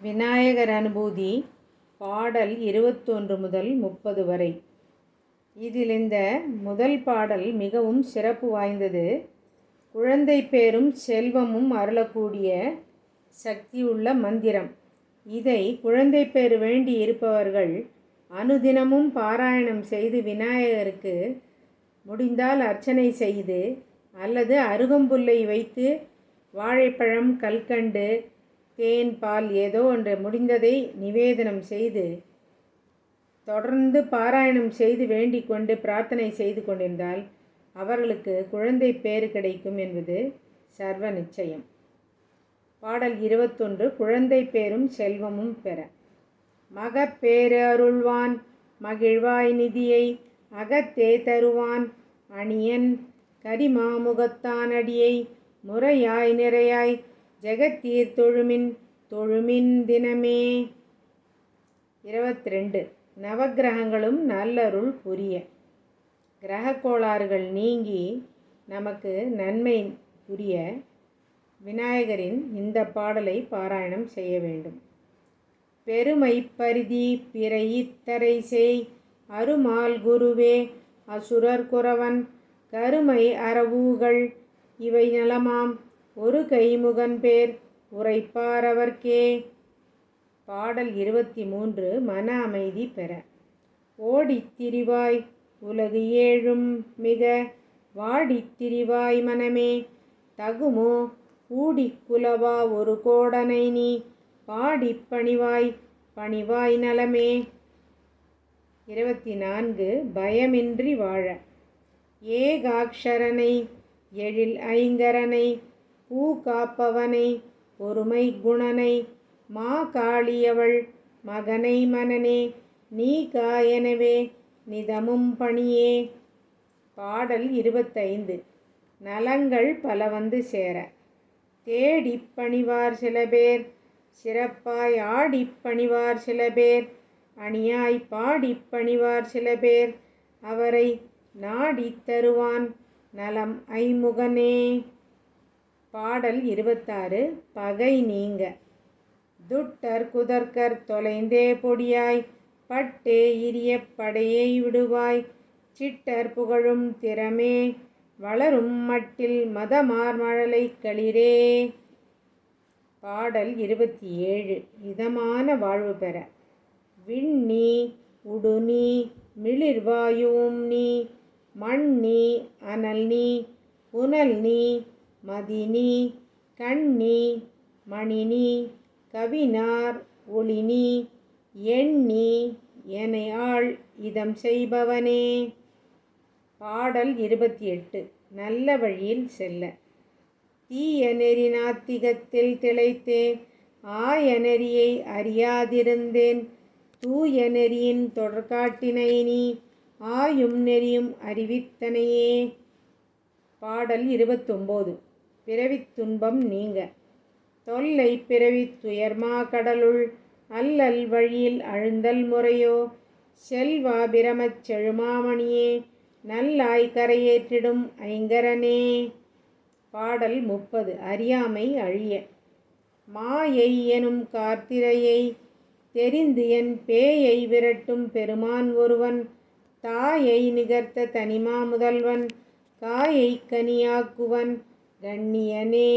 விநாயகர் அனுபூதி பாடல் இருபத்தொன்று முதல் முப்பது வரை. இதில் இந்த முதல் பாடல் மிகவும் சிறப்பு வாய்ந்தது. குழந்தை பேரும் செல்வமும் அருளக்கூடிய சக்தியுள்ள மந்திரம். இதை குழந்தை பேர் வேண்டி இருப்பவர்கள் அனுதினமும் பாராயணம் செய்து விநாயகருக்கு முடிந்தால் அர்ச்சனை செய்து அல்லது அருகம்புல்லை வைத்து வாழைப்பழம் கல்கண்டு தேன் பால் ஏதோ ஒன்று முடிந்ததை நிவேதனம் செய்து தொடர்ந்து பாராயணம் செய்து வேண்டிக் கொண்டு பிரார்த்தனை செய்து கொண்டிருந்தால் அவர்களுக்கு குழந்தை பேறு கிடைக்கும் என்பது சர்வ நிச்சயம். பாடல் இருபத்தொன்று குழந்தை பேரும் செல்வமும் பெற. மகப்பேரருள்வான் மகிழ்வாய் நிதியை அகத்தே தருவான். அணியன் கரிமாமுகத்தானடியை முறையாய் நிறையாய் ஜெகத்தீர் தொழுமின் தொழுமின் தினமே. இருபத்தி ரெண்டு நவக்கிரகங்களும் நல்லருள் புரிய. கிரக கோளாறுகள் நீங்கி நமக்கு நன்மை புரிய விநாயகரின் இந்த பாடலை பாராயணம் செய்ய வேண்டும். பெருமை பரிதி பிறையித்தரை செய். அருமால் குருவே அசுரர் குறவன். கருமை அறவூகள் இவை நலமாம். ஒரு கைமுகன் பேர் உரைப்பாரவர்க்கே. பாடல் இருபத்தி மூன்று மன அமைதி பெற. ஓடித் திரிவாய் உலகு ஏழும் மிக வாடித்திரிவாய் மனமே. தகுமோ கூடிக் குலவா ஒரு கோடனை நீ. பாடிப் பணிவாய் பணிவாய் நலமே. இருபத்தி நான்கு பயமின்றி வாழ. ஏகாக்ஷரனை எழில் ஐங்கரனை பூ காப்பவனை பொறுமை குணனை மா காளியவள் மகனை மனனே நீ காயனவே நிதமும் பணியே. பாடல் இருபத்தைந்து. நலங்கள் பல வந்து சேர தேடிப்பணிவார் சில பேர் சிறப்பாய் ஆடிப்பணிவார் சில பேர் அணியாய் பாடிப்பணிவார் சில பேர் அவரை நாடித் தருவான் நலம் ஐமுகனே. பாடல் இருபத்தாறு பகை நீங்க. துட்டர் குதர்க்கர் தொலைந்தே பொடியாய் பட்டே இரிய படையை விடுவாய். சிட்டர் புகழும் திறமே வளரும் மட்டில் மதமார் மழலை களிரே. பாடல் இருபத்தி ஏழு இதமான வாழ்வு பெற. விண்ணி உடுநீ மிளிர்வாயுவும் நீ மண்ணி அனல் நீ புனல் நீ மதினி கண்ணி மணினி கவினார் ஒளினி எண்ணி எனை ஆள் இதம் செய்பவனே. பாடல் இருபத்தி எட்டு நல்ல வழியில் செல்ல. தீய நெறி நாத்திகத்தில் திளைத்தே. ஆய நெறியை அறியாதிருந்தேன். தூய நெறியின் தொடர்காட்டினை நீ ஆயும் நெறியும் அறிவித்தனையே. பாடல் இருபத்தொம்போது. பிறவித் துன்பம் நீங்க. தொல்லை பிறவி துயர்மா கடலுள் அல்லல் வழியில் அழுந்தல் முறையோ? செல்வா பிரமச் செழுமாமணியே நல்லாய் கரையேற்றிடும் ஐங்கரனே. பாடல் முப்பது அறியாமை அழிய. மாயை எனும் கார்த்திரையை தெரிந்து என் பேயை விரட்டும் பெருமான் ஒருவன். தாயை நிகர்த்த தனிமா முதல்வன் காயை கனியாக்குவன். ధన్యనే